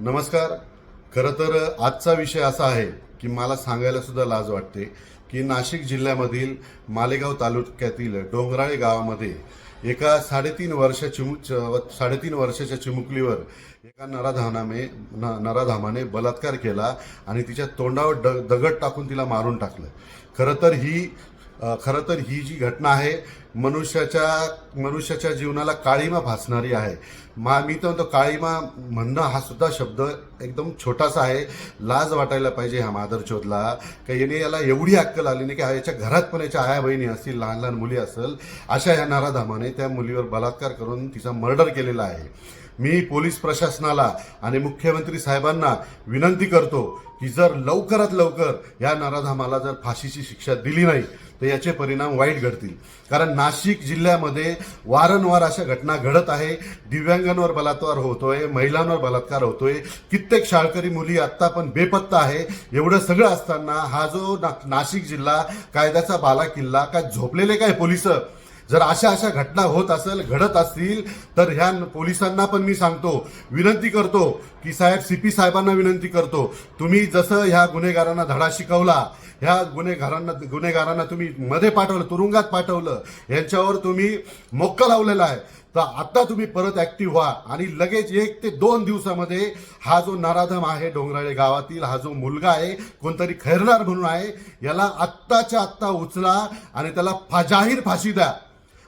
नमस्कार. खरं तर आजचा विषय असा आहे की मला सांगायला सुद्धा लाज वाटते की नाशिक जिल्ह्यामधील मालेगाव तालुक्यातील डोंगराळे गावामध्ये एका साडेतीन वर्ष चिमु च- साडेतीन वर्षाच्या चिमुकलीवर एका नराधामाने न- नराधामाने बलात्कार केला आणि तिच्या तोंडावर ड दगड टाकून तिला मारून टाकलं. खरं तर ही खरं तर ही जी घटना आहे मनुष्याच्या मनुष्याच्या जीवनाला काळीमा भासणारी आहे. मा मी तर म्हणतो काळीमा म्हणणं हा सुद्धा शब्द एकदम छोटासा आहे. लाज वाटायला पाहिजे ह्या मादरचोदला का याने याला एवढी अक्कल आली नाही की हा याच्या घरात पण याच्या आया बहिणी असतील लहान लहान मुली असेल अशा ह्या नाराधामाने त्या मुलीवर बलात्कार करून तिचा मर्डर केलेला आहे. मी पोलीस प्रशासनाला आणि मुख्यमंत्री साहेबांना विनंती करतो की जर लवकरात लवकर या नराधामाला जर फाशीची शिक्षा दिली नाही तर याचे परिणाम वाईट घडतील. कारण नाशिक जिल्ह्यामध्ये वारंवार अशा घटना घडत आहे. दिव्यांगांवर बलात्कार होतोय महिलांवर बलात्कार होतोय. कित्येक शाळकरी मुली आत्ता पण बेपत्ता आहे. एवढं सगळं असताना हा जो ना- नाशिक जिल्हा कायद्याचा बाला किल्ला काय झोपलेले काय पोलिसं? जर अशा अशा घटना होत असेल घडत असतील तर ह्या पोलिसांना पण मी सांगतो विनंती करतो की साहेब सी पी साहेबांना विनंती करतो. तुम्ही जसं ह्या गुन्हेगारांना धडा शिकवला ह्या गुन्हेगारांना गुन्हेगारांना तुम्ही मध्ये पाठवलं तुरुंगात पाठवलं यांच्यावर तुम्ही मोक्का लावलेला आहे. तर आता तुम्ही परत ऍक्टिव्ह व्हा आणि लगेच एक ते दोन दिवसामध्ये हा जो नराधम आहे डोंगराळे गावातील हा जो मुलगा आहे कोणतरी खैरणार म्हणून आहे याला आत्ताच्या आत्ता उचला आणि त्याला फा जाहीर फाशी द्या.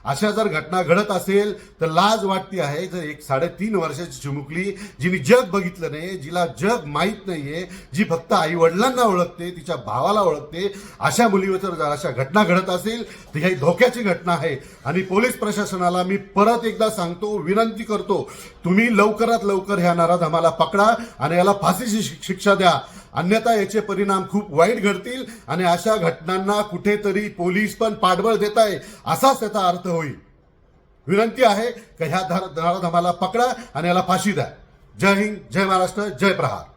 अशा जर घटना घडत असेल तर लाज वाटती आहे. जर एक साडेतीन वर्षाची चिमुकली जिने जग बघितलं नाही जिला जग माहीत नाहीये जी फक्त आई वडिलांना ओळखते तिच्या भावाला ओळखते अशा मुलीवर जर अशा घटना घडत असेल तर ही धोक्याची घटना आहे. आणि पोलीस प्रशासनाला मी परत एकदा सांगतो विनंती करतो तुम्ही लवकरात लवकर ह्या नराधमाला पकडा आणि याला फाशीची शिक्षा द्या. अन्यथा याचे परिणाम खूप वाईट घडतील आणि अशा घटनांना कुठेतरी पोलीस पण पाठबळ देत आहे असाच त्याचा अर्थ होईल. विनंती आहे का ह्या धार नराधमाला पकडा आणि याला फाशी द्या. जय हिंद जय महाराष्ट्र जय प्रहार.